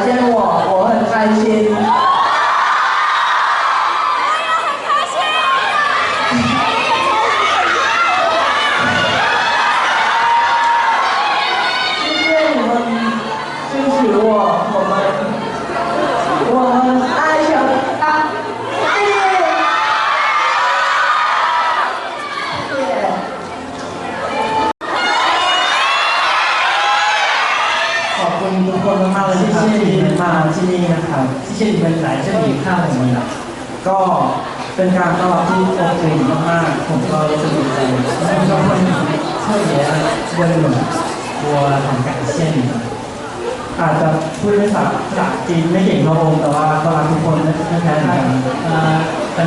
以前我。 ขอบคุณทุกคนมากๆเลยที่เชื่มาที่นี่นะครับที่เชินเป็นหลายเช่นอีกข้าวของมันนะก็เป็นการต้อนรับที่อบอุ่มากๆผมก็รู้สึกดีใจชอบคนช่วยเหลือเดินหนุนตัวทางการเช่นอาจจะพูดภาษาจีนไม่เก่งเท่าผมแต่ว่าต้อนรับทุกคนไม่แพ้กันแต่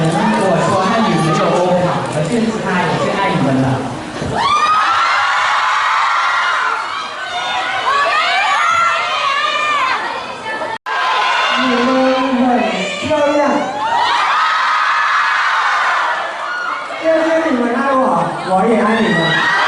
我也爱你们。